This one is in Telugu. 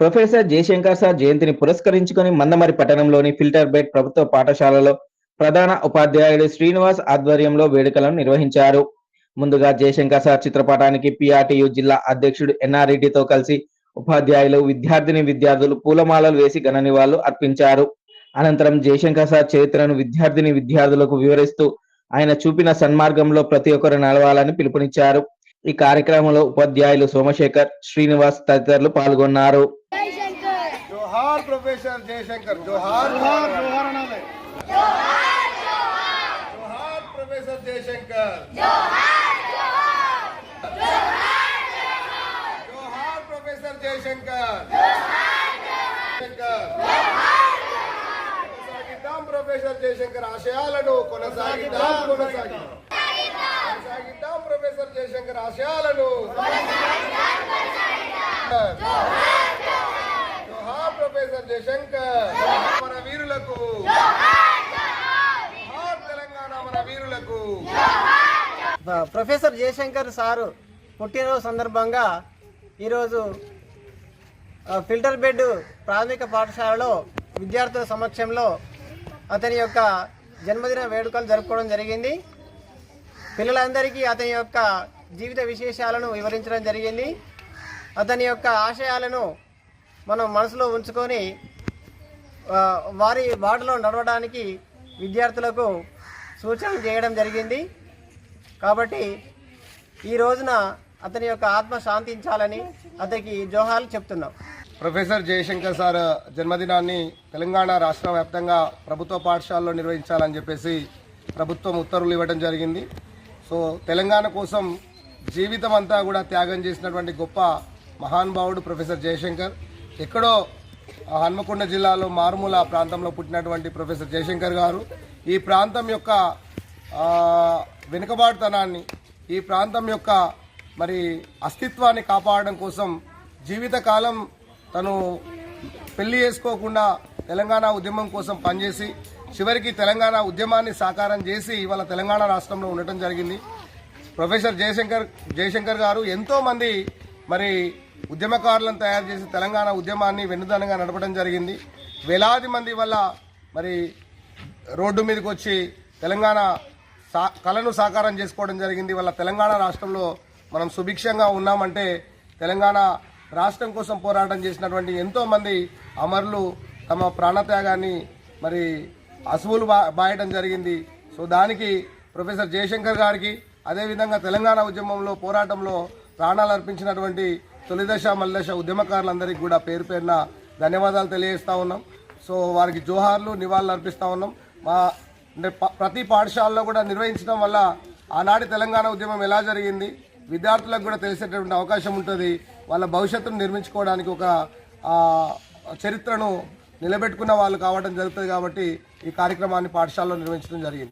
ప్రొఫెసర్ జయశంకర్ సార్ జయంతిని పురస్కరించుకొని మందమరి పట్టణంలోని ఫిల్టర్ బెడ్ ప్రభుత్వ పాఠశాలలో ప్రధాన ఉపాధ్యాయుడు శ్రీనివాస్ ఆధ్వర్యంలో వేడుకలను నిర్వహించారు. ముందుగా జయశంకర్ సార్ చిత్రపటానికి పిఆర్టీయు జిల్లా అధ్యక్షుడు ఎన్ఆర్ రెడ్డితో కలిసి ఉపాధ్యాయులు విద్యార్థిని విద్యార్థులు పూలమాలలు వేసి ఘన నివాళులు అర్పించారు. అనంతరం జయశంకర్ సార్ చరిత్రను విద్యార్థిని విద్యార్థులకు వివరిస్తూ ఆయన చూపిన సన్మార్గంలో ప్రతి ఒక్కరు నడవాలని పిలుపునిచ్చారు. ఈ కార్యక్రమంలో ఉపాధ్యాయులు సోమశేఖర్ శ్రీనివాస్ తదితరులు పాల్గొన్నారు. జోహార్ ప్రొఫెసర్ జయశంకర్ జోహార్ జోహార్ జోహార్ అనాలి జోహార్ ప్రొఫెసర్ జయశంకర్. జోహార్ ప్రొఫెసర్ జయశంకర్. ప్రొఫెసర్ జయశంకర్. ఆశయాలను కొనసాగిద్దాం కొనసాగిద్దాం. జయశంకర్ ఆశయాలను జోహార్ ప్రొఫెసర్ జయశంకర్ మన వీరులకు తెలంగాణ మన వీరులకు. ప్రొఫెసర్ జయశంకర్ సారు పుట్టినరోజు సందర్భంగా ఈరోజు ఫిల్టర్ బెడ్ ప్రాథమిక పాఠశాలలో విద్యార్థుల సమక్షంలో అతని యొక్క జన్మదిన వేడుకలు జరుపుకోవడం జరిగింది. పిల్లలందరికీ అతని యొక్క జీవిత విశేషాలను వివరించడం జరిగింది. అతని యొక్క ఆశయాలను మనం మనసులో ఉంచుకొని వారి వాటిలో నడవడానికి విద్యార్థులకు సూచనలు చేయడం జరిగింది. కాబట్టి ఈ రోజున అతని యొక్క ఆత్మ శాంతించాలని అతనికి జోహాలు చెప్తున్నాం. ప్రొఫెసర్ జయశంకర్ సార్ జన్మదినాన్ని తెలంగాణ రాష్ట్ర వ్యాప్తంగా ప్రభుత్వ పాఠశాలలో నిర్వహించాలని చెప్పేసి ప్రభుత్వం ఉత్తర్వులు ఇవ్వడం జరిగింది. సో తెలంగాణ కోసం జీవితం అంతా కూడా త్యాగం చేసినటువంటి గొప్ప మహానుభావుడు ప్రొఫెసర్ జయశంకర్. ఎక్కడో హన్మకొండ జిల్లాలో మారుమూల ప్రాంతంలో పుట్టినటువంటి ప్రొఫెసర్ జయశంకర్ గారు. ఈ ప్రాంతం యొక్క వెనుకబాటుతనాన్ని ఈ ప్రాంతం యొక్క మరి అస్తిత్వాన్ని కాపాడడం కోసం జీవితకాలం తను పెళ్ళి చేసుకోకుండా తెలంగాణ ఉద్యమం కోసం పనిచేసి చివరికి తెలంగాణ ఉద్యమాన్ని సాకారం చేసి ఇవాళ తెలంగాణ రాష్ట్రంలో ఉండటం జరిగింది. ప్రొఫెసర్ జయశంకర్ జయశంకర్ గారు ఎంతోమంది మరి ఉద్యమకారులను తయారు చేసి తెలంగాణ ఉద్యమాన్ని వెన్నుదనంగా నడపడం జరిగింది. వేలాది మంది వల్ల మరి రోడ్డు మీదకి వచ్చి తెలంగాణ సా కళను సాకారం చేసుకోవడం జరిగింది. వాళ్ళ తెలంగాణ రాష్ట్రంలో మనం సుభిక్షంగా ఉన్నామంటే తెలంగాణ రాష్ట్రం కోసం పోరాటం చేసినటువంటి ఎంతోమంది అమరులు తమ ప్రాణత్యాగాన్ని మరి అసువులు బా బాయటం జరిగింది. సో దానికి ప్రొఫెసర్ జయశంకర్ గారికి అదేవిధంగా తెలంగాణ ఉద్యమంలో పోరాటంలో ప్రాణాలు అర్పించినటువంటి తొలిదశ మల్లదశ ఉద్యమకారులందరికీ కూడా పేరు పేరున ధన్యవాదాలు తెలియజేస్తూ ఉన్నాం. సో వారికి జోహార్లు నివాళులు అర్పిస్తూ ఉన్నాం. మా అంటే ప్రతి పాఠశాలలో కూడా నిర్వహించడం వల్ల ఆనాటి తెలంగాణ ఉద్యమం ఎలా జరిగింది విద్యార్థులకు కూడా తెలిసేటటువంటి అవకాశం ఉంటుంది వాళ్ళ భవిష్యత్తును నిర్మించుకోవడానికి ఒక చరిత్రను నిలబెట్టుకున్న వాళ్ళు కావడం జరుగుతుంది కాబట్టి ఈ కార్యక్రమాన్ని పాఠశాలలో నిర్వహించడం జరిగింది.